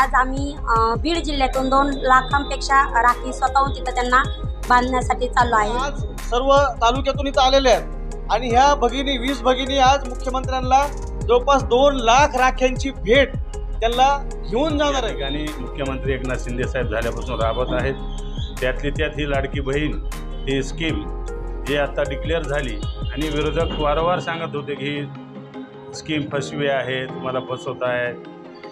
आम्ही अ, बीड जिल्ह्यातून दोन लाखांपेक्षा राखी स्वतःहून तिथं त्यांना बांधण्यासाठी चाललो आहे. आज सर्व तालुक्यातून इथं आलेले आहेत. आणि ह्या भगिनी वीस भगिनी आज मुख्यमंत्र्यांना जवळपास दोन लाख राख्यांची भेट त्यांना घेऊन जाणार आहे ठिकाणी मुख्यमंत्री एकनाथ शिंदे साहेब झाल्यापासून राबत आहेत. त्यातली त्यात ही लाडकी बहीण ही स्कीम जी आता डिक्लेअर झाली. आणि विरोधक वारंवार सांगत होते की ही स्कीम फसवी आहे तुम्हाला फसवत आहेत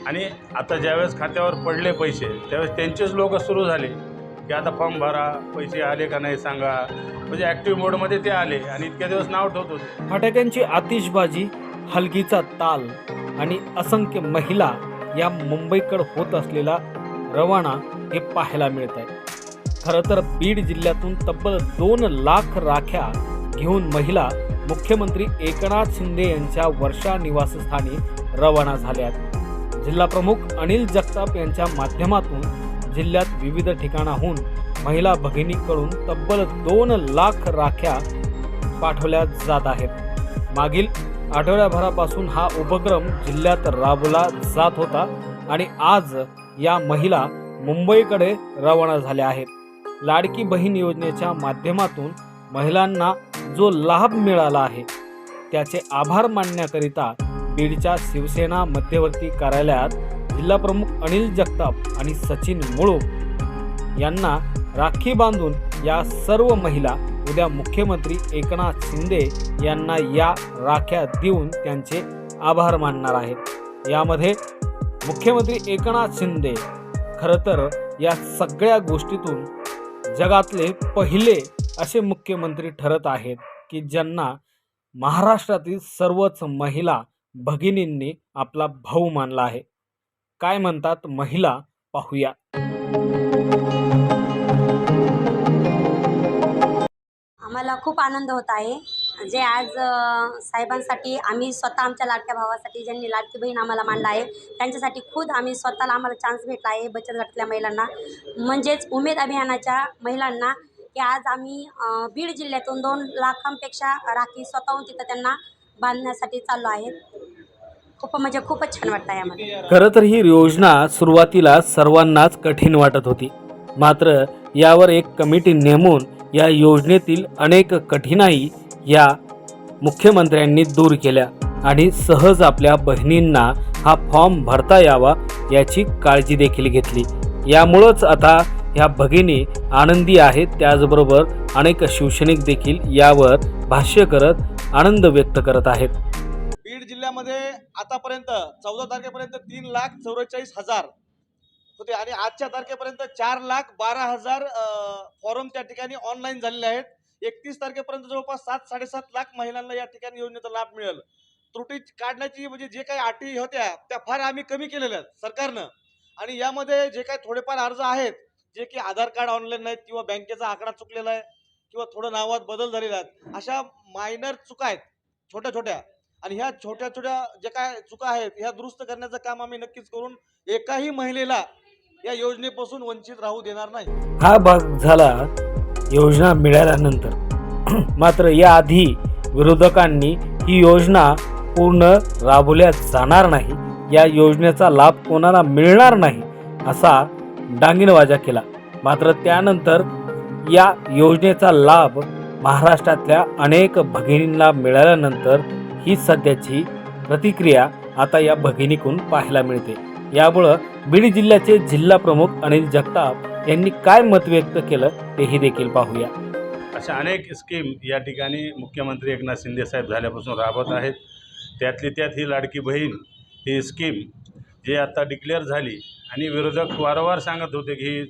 आणि आता ज्यावेळेस खात्यावर पडले पैसे त्यावेळेस त्यांचेच लोक सुरू झाले की आता फॉर्म भरा पैसे आले का नाही सांगा. म्हणजे ॲक्टिव्ह मोडमध्ये ते आले आणि इतक्या दिवस नाव ठेवत होते. फटाक्यांची आतिषबाजी हलगीचा ताल आणि असंख्य महिला या मुंबईकडे होत असलेला रवाना हे पाहायला मिळत आहे खरं तर बीड जिल्ह्यातून तब्बल दोन लाख राख्या घेऊन महिला मुख्यमंत्री एकनाथ शिंदे यांच्या वर्षा निवासस्थानी रवाना झाल्यात. जिल्हाप्रमुख अनिल जगताप यांच्या माध्यमातून जिल्ह्यात विविध ठिकाणाहून महिला भगिनीकडून तब्बल दोन लाख राख्या पाठवल्या जात आहेत. मागील आठवड्याभरापासून हा उपक्रम जिल्ह्यात राबवला जात होता आणि आज या महिला मुंबईकडे रवाना झाल्या आहेत. लाडकी बहीण योजनेच्या माध्यमातून महिलांना जो लाभ मिळाला आहे त्याचे आभार मानण्याकरिता बीडच्या शिवसेना मध्यवर्ती कार्यालयात जिल्हाप्रमुख अनिल जगताप आणि सचिन मुळूक यांना राखी बांधून या सर्व महिला उद्या मुख्यमंत्री एकनाथ शिंदे यांना या राख्या देऊन त्यांचे आभार मानणार आहेत. यामध्ये मुख्यमंत्री एकनाथ शिंदे खरं तर या सगळ्या गोष्टीतून जगातले पहिले असे मुख्यमंत्री ठरत आहेत की ज्यांना महाराष्ट्रातील सर्वच महिला भगिनींनी आपला भाऊ मानला आहे. काय म्हणतात महिला पाहूया. आम्हाला खूप आनंद होत आहे. जे आज साहेबांसाठी आम्ही स्वतः आमच्या लाडक्या भावासाठी ज्यांनी लाडकी बहीण आम्हाला मांडला आहे त्यांच्यासाठी खुद आम्ही स्वतःला आम्हाला चान्स भेटला आहे बचत गटातल्या महिलांना. म्हणजेच उमेद अभियानाच्या महिलांना की आज आम्ही बीड जिल्ह्यातून दोन लाखांपेक्षा राखी स्वतःहून तिथं त्यांना बांधण्यासाठी चाललो आहेत खूप म्हणजे खूपच छान वाटतं आहे खरं तर ही योजना सुरुवातीला सर्वांनाच कठीण वाटत होती. मात्र यावर एक कमिटी नेमून या योजनेतील अनेक कठीणाई या मुख्यमंत्र्यांनी दूर केल्या आणि सहज आपल्या बहिणींना हा फॉर्म भरता यावा याची काळजी देखील घेतली. यामुळंच आता ह्या भगिनी आनंदी आहेत. त्याचबरोबर अनेक शिवसैनिक देखील यावर भाष्य करत आनंद व्यक्त करत आहेत. जिल्ह्यामध्ये आतापर्यंत चौदा तारखेपर्यंत तीन लाख चौवेचाळीस हजार होते आणि आजच्या तारखेपर्यंत चार लाख बारा हजार फॉर्म त्या ठिकाणी ऑनलाईन झालेले आहेत. एकतीस तारखेपर्यंत जवळपास सात साडेसात लाख महिलांना या ठिकाणी योजनेचा लाभ मिळेल. त्रुटी काढण्याची म्हणजे जे काही अटी होत्या त्या फार आम्ही कमी केलेल्या आहेत सरकारनं. आणि यामध्ये जे काही थोडेफार अर्ज आहेत जे की आधार कार्ड ऑनलाईन नाहीत किंवा बँकेचा आकडा चुकलेला आहे किंवा थोडं नावात बदल झालेला आहेत अशा मायनर चुका आहेत छोट्या छोट्या आणि ह्या छोट्या छोट्या ज्या काय चुका आहेत ह्या दुरुस्त करण्याचं काम आम्ही नक्कीच करून एकाही महिलेला या योजनेपासून वंचित राहू देणार नाही. हा भाग झाला योजना मिळाल्यानंतर. मात्र याआधी विरोधकांनी ही योजना पूर्ण राबवल्या जाणार नाही. या योजनेचा लाभ कोणाला मिळणार नाही असा डांगीनवाजा केला. मात्र त्यानंतर या योजनेचा लाभ महाराष्ट्रातल्या अनेक भगिनींना मिळाल्यानंतर ही सध्याची प्रतिक्रिया आता या भगिनीकडून पाहायला मिळते. यामुळं बीड जिल्ह्याचे जिल्हा प्रमुख अनिल जगताप यांनी काय मत व्यक्त केलं तेही देखील पाहूया. अशा अनेक स्कीम या ठिकाणी मुख्यमंत्री एकनाथ शिंदे साहेब झाल्यापासून राबत आहेत. त्यातली त्यात ही लाडकी बहीण ही स्कीम जी आता डिक्लेअर झाली आणि विरोधक वारंवार सांगत होते की ही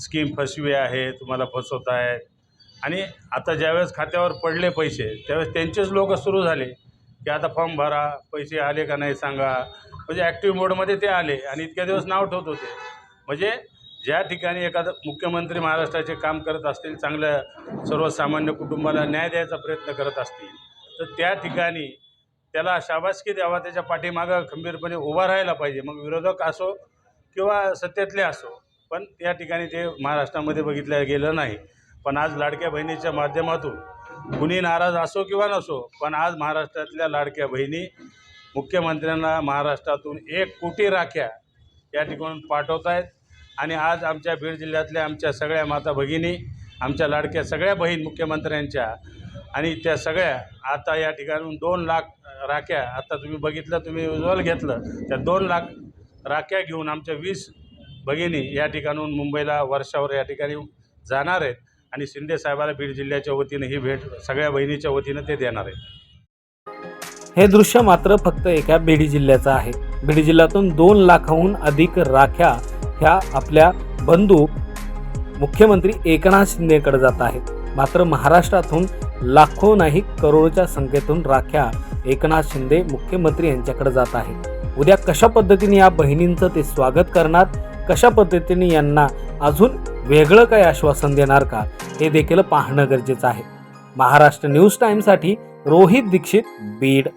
स्कीम फसवी आहे तुम्हाला फसवत आहे आणि आता ज्यावेळेस खात्यावर पडले पैसे त्यावेळेस त्यांचेच लोक सुरू झाले की आता फॉर्म भरा पैसे आले का नाही सांगा. म्हणजे ॲक्टिव्ह मोडमध्ये ते आले आणि इतक्या दिवस नाव ठेवत होते. म्हणजे ज्या ठिकाणी एखादं मुख्यमंत्री महाराष्ट्राचे काम करत असतील चांगल्या सर्वसामान्य कुटुंबाला न्याय द्यायचा प्रयत्न करत असतील तर त्या ठिकाणी त्याला शाबासकी द्यावा त्याच्या पाठीमागं खंबीरपणे उभा राहायला पाहिजे. मग विरोधक असो किंवा सत्तेतले असो पण त्या ठिकाणी ते महाराष्ट्रामध्ये बघितलं गेलं नाही. पण आज लाडक्या बहिणीच्या माध्यमातून कुणी नाराज असो किंवा नसो पण आज महाराष्ट्रातल्या लाडक्या बहिणी मुख्यमंत्र्यांना महाराष्ट्रातून एक कोटी राख्या या ठिकाणून पाठवत आहेत. आणि आज आमच्या बीड जिल्ह्यातल्या आमच्या सगळ्या माता भगिनी आमच्या लाडक्या सगळ्या बहीण मुख्यमंत्र्यांच्या आणि त्या सगळ्या आता या ठिकाणून दोन लाख राख्या आता तुम्ही बघितलं तुम्ही उज्ज्वल घेतलं त्या दोन लाख राख्या घेऊन आमच्या वीस भगिनी या ठिकाणून मुंबईला वर्षावर या ठिकाणी जाणार आहेत. आणि शिंदे साहेबाला बीड जिल्ह्याच्या वतीनं ही भेट सगळ्या बहिणीच्या वतीनं ते देणार आहेत. हे दृश्य मात्र फक्त एका बीड जिल्ह्याचं आहे. बीड जिल्ह्यातून दोन लाखाहून अधिक राख्या ह्या आपल्या बंधू मुख्यमंत्री एकनाथ शिंदेकडे जात आहेत. मात्र महाराष्ट्रातून लाखो नाही करोडच्या संख्येतून राख्या एकनाथ शिंदे मुख्यमंत्री यांच्याकडे जात आहेत. उद्या कशा पद्धतीने या बहिणींचं ते स्वागत करणार कशा पद्धतीने यांना अजून वेगळं काही आश्वासन देणार का हे देखील पाहणं गरजेचं आहे. महाराष्ट्र न्यूज टाईमसाठी रोहित दीक्षित बीड.